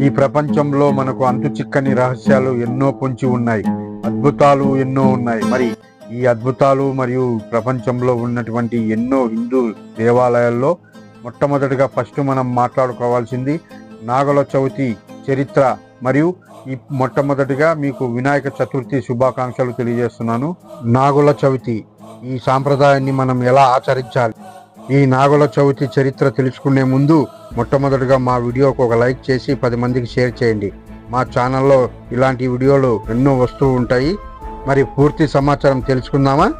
ఈ ప్రపంచంలో మనకు అంతు చిక్కని రహస్యాలు ఎన్నో పొంచి ఉన్నాయి. అద్భుతాలు ఎన్నో ఉన్నాయి. మరి ఈ అద్భుతాలు మరియు ప్రపంచంలో ఉన్నటువంటి ఎన్నో హిందూ దేవాలయాల్లో మొట్టమొదటిగా ఫస్ట్ మనం మాట్లాడుకోవాల్సింది నాగల చవితి చరిత్ర మరియు ఈ మొట్టమొదటిగా మీకు వినాయక చతుర్థి శుభాకాంక్షలు తెలియజేస్తున్నాను. నాగుల చవితి ఈ సాంప్రదాయాన్ని మనం ఎలా ఆచరించాలి? ఈ నాగుల చవితి చరిత్ర తెలుసుకునే ముందు మొట్టమొదటిగా మా వీడియోకు ఒక లైక్ చేసి పది మందికి షేర్ చేయండి. మా ఛానల్లో ఇలాంటి వీడియోలు ఎన్నో వస్తూ ఉంటాయి. మరి పూర్తి సమాచారం తెలుసుకుందామా?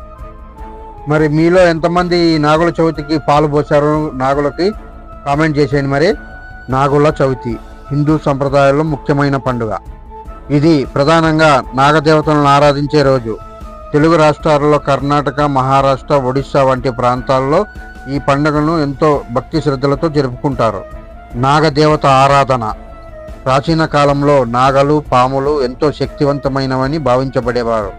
మరి మీలో ఎంతమంది ఈ నాగుల చవితికి పాలు పోసారు నాగులకి కామెంట్ చేసేయండి మరి. నాగుల చవితి హిందూ సంప్రదాయంలో ముఖ్యమైన పండుగ. ఇది ప్రధానంగా నాగదేవతలను ఆరాధించే రోజు. తెలుగు రాష్ట్రాల్లో కర్ణాటక మహారాష్ట్ర ఒడిశా వంటి ప్రాంతాల్లో ఈ పండుగను ఎంతో భక్తి శ్రద్ధలతో జరుపుకుంటారు. నాగదేవత ఆరాధన. ప్రాచీన కాలంలో నాగలు పాములు ఎంతో శక్తివంతమైనవని భావించబడేవారు.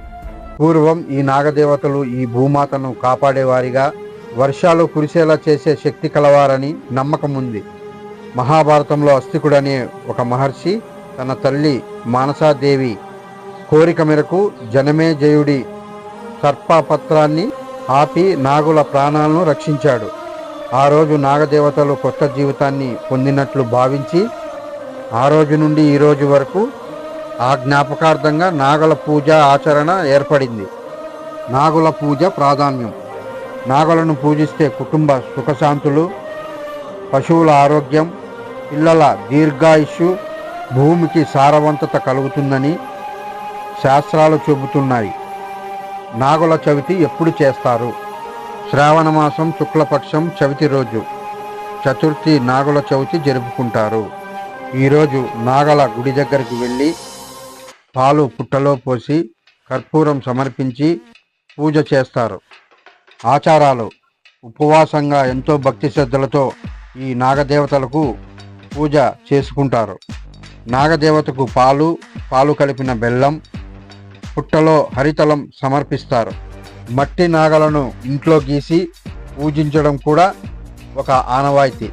పూర్వం ఈ నాగదేవతలు ఈ భూమాతను కాపాడేవారిగా వర్షాలు కురిసేలా చేసే శక్తి కలవారని నమ్మకం ఉంది. మహాభారతంలో అస్తికుడనే ఒక మహర్షి తన తల్లి మానసాదేవి కోరిక మేరకు జనమేజయుడి సర్పపత్రాన్ని ఆపి నాగుల ప్రాణాలను రక్షించాడు. ఆ రోజు నాగదేవతలు కొత్త జీవితాన్ని పొందినట్లు భావించి ఆ రోజు నుండి ఈ రోజు వరకు ఆ జ్ఞాపకార్థంగా నాగల పూజ ఆచరణ ఏర్పడింది. నాగుల పూజ ప్రాధాన్యం. నాగులను పూజిస్తే కుటుంబ సుఖశాంతులు పశువుల ఆరోగ్యం పిల్లల దీర్ఘాయుష్యు భూమికి సారవంతత కలుగుతుందని శాస్త్రాలు చెబుతున్నాయి. నాగుల చవితి ఎప్పుడు చేస్తారు? శ్రావణ మాసం శుక్లపక్షం చవితి రోజు. చతుర్థి నాగుల చవితి జరుపుకుంటారు. ఈరోజు నాగల గుడి దగ్గరికి వెళ్ళి పాలు పుట్టలో పోసి కర్పూరం సమర్పించి పూజ చేస్తారు. ఆచారాలు ఉపవాసంగా ఎంతో భక్తి శ్రద్ధలతో ఈ నాగదేవతలకు పూజ చేసుకుంటారు. నాగదేవతకు పాలు పాలు కలిపిన బెల్లం పుట్టలో హరితలం సమర్పిస్తారు. మట్టి నాగలను ఇంట్లో గీసి పూజించడం కూడా ఒక ఆనవాయితీ.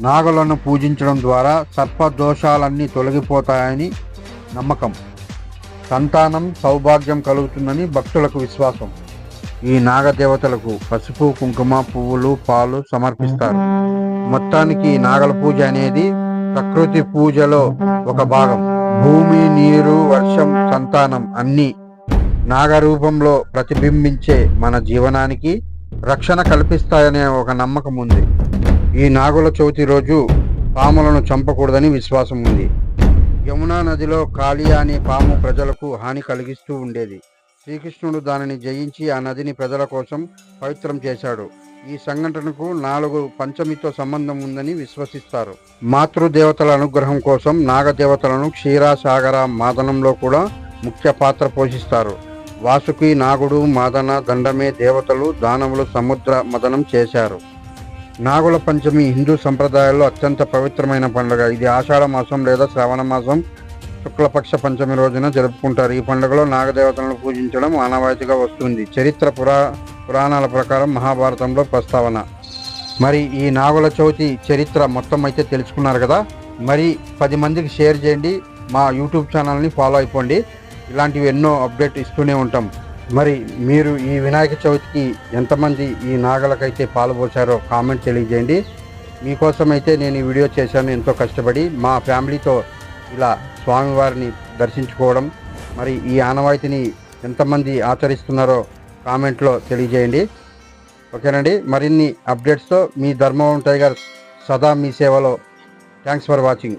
నాగలను పూజించడం ద్వారా సర్పదోషాలన్నీ తొలగిపోతాయని నమ్మకం. సంతానం సౌభాగ్యం కలుగుతుందని భక్తులకు విశ్వాసం. ఈ నాగదేవతలకు పసుపు కుంకుమ పువ్వులు పాలు సమర్పిస్తారు. మొత్తానికి ఈ నాగల పూజ అనేది ప్రకృతి పూజలో ఒక భాగం. భూమి నీరు వర్షం సంతానం అన్ని నాగరూపంలో ప్రతిబింబించే మన జీవనానికి రక్షణ కల్పిస్తాయనే ఒక నమ్మకం ఉంది. ఈ నాగుల చవితి రోజు పాములను చంపకూడదని విశ్వాసం ఉంది. యమునా నదిలో కాళియా అనే పాము ప్రజలకు హాని కలిగిస్తూ ఉండేది. శ్రీకృష్ణుడు దానిని జయించి ఆ నదిని ప్రజల కోసం పవిత్రం చేశాడు. ఈ సంఘటనకు నాలుగు పంచమితో సంబంధం ఉందని విశ్వసిస్తారు. మాతృదేవతల అనుగ్రహం కోసం నాగదేవతలను క్షీరాసాగర మాదనంలో కూడా ముఖ్య పాత్ర పోషిస్తారు. వాసుకి నాగుడు మాదన దండమే దేవతలు దానవులు సముద్ర మదనం చేశారు. నాగుల పంచమి హిందూ సంప్రదాయాల్లో అత్యంత పవిత్రమైన పండుగ. ఇది ఆషాఢ మాసం లేదా శ్రావణ మాసం శుక్లపక్ష పంచమి రోజున జరుపుకుంటారు. ఈ పండుగలో నాగదేవతలను పూజించడం ఆనవాయితీగా వస్తుంది. చరిత్ర పురా పురాణాల ప్రకారం మహాభారతంలో ప్రస్తావన. మరి ఈ నాగుల చవితి చరిత్ర మొత్తం అయితే తెలుసుకున్నారు కదా. మరి పది మందికి షేర్ చేయండి. మా యూట్యూబ్ ఛానల్ని ఫాలో అయిపోండి. ఇలాంటివి ఎన్నో అప్డేట్ ఇస్తూనే ఉంటాం. మరి మీరు ఈ వినాయక చవితికి ఎంతమంది ఈ నాగలకైతే పాల్పోసారో కామెంట్ తెలియజేయండి. మీకోసం అయితే నేను ఈ వీడియో చేశాను. ఎంతో కష్టపడి మా ఫ్యామిలీతో ఇలా స్వామివారిని దర్శించుకోవడం మరి ఈ ఆనవాయితీని ఎంతమంది ఆచరిస్తున్నారో కామెంట్లో తెలియజేయండి. ఓకేనండి మరిన్ని అప్డేట్స్తో మీ ధర్మవరం టైగర్ సదా మీ సేవలో. Thanks for watching.